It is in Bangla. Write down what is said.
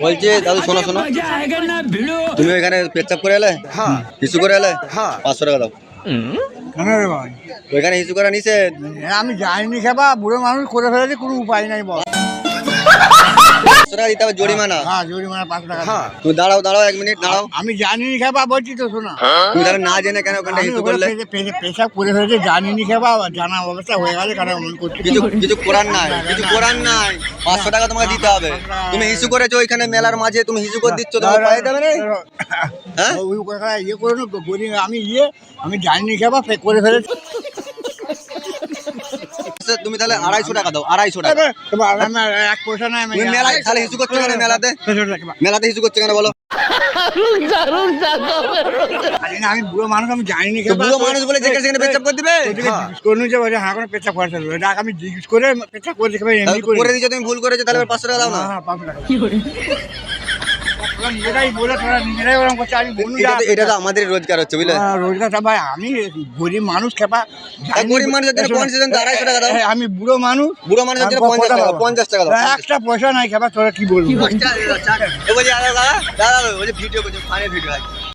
বলছি দাদু শোনো শোনো। তুমি এখানে পেচ্ছাপ করে এলে? হ্যাঁ। হিসু করে এলে? হ্যাঁ। পাঁচশো টাকা দাও। কেন রে ভাই? ওইখানে হিসু করা নিছে আমি জানিনি খেবা বুড়ো মানুষ করে ফেলেছি কোনো উপায় নাই বল। পাঁচশো দিতে হবে জরিমানা হ্যাঁ জরিমানা পাঁচশো টাকা তুমি দাঁড়াও দাঁড়াও এক মিনিট দাঁড়াও আমি জানিনি খেবা বলছি তো শোনা তুমি তাহলে না জেনে কেন ওখানটা আমি করলে পেশা- পেশা- পেশাব করে ফেলেছে জানিনি জানা অবস্থা হয়ে গেছে কারণ এমন করছি কিছু কিছু করার নাই কিছু করার নাই পাঁচশো টাকা তোমাকে দিতে হবে তুমি হিসু করেছ ওইখানে মেলার মাঝে তুমি হিসু করে দিচ্ছ তোমার পায়ে দেবে না হ্যাঁ ওই কথা ইয়ে করে নো, বলি আমি ইয়ে আমি জানিনি খেবা ফে- করে ফেলেছি তুমি তাহলে আড়াইশো টাকা দাও আড়াইশো টাকা। এক পয়সা নাই মেলায় তাহলে হিসু করছ কেন মেলাতে? মেলাতে হিসু করছ কেন বলো? আমি বুড়ো মানুষ আমি জানিনি তো বুড়ো মানুষ বলে যেখানে সেখানে পেচ্ছাপ করে দিবে? কোনো যে বলে হ্যাঁ কোনো পেঁচা করে এটা আমি জিজ্ঞেস করে পেঁচা করে দেখবে করে। করে দিচ্ছ তুমি ভুল করেছ তাহলে পাঁচশো টাকা দাও না? হ্যাঁ, পাঁচশো টাকা। এটা তো আমাদের রোজগার হচ্ছে বুঝলে? রোজগার ভাই আমি গরিব মানুষ খেপা গরিব মানুষ তো 250 টাকা আমি বুড়ো মানুষ বুড়ো মানুষের পঞ্চাশ টাকা পঞ্চাশ টাকা একটা পয়সা নাই খেপা তোরা কি বলব? দাদা দাদা দাদা বলছি ভিডিও করছি ভিডিও আছে।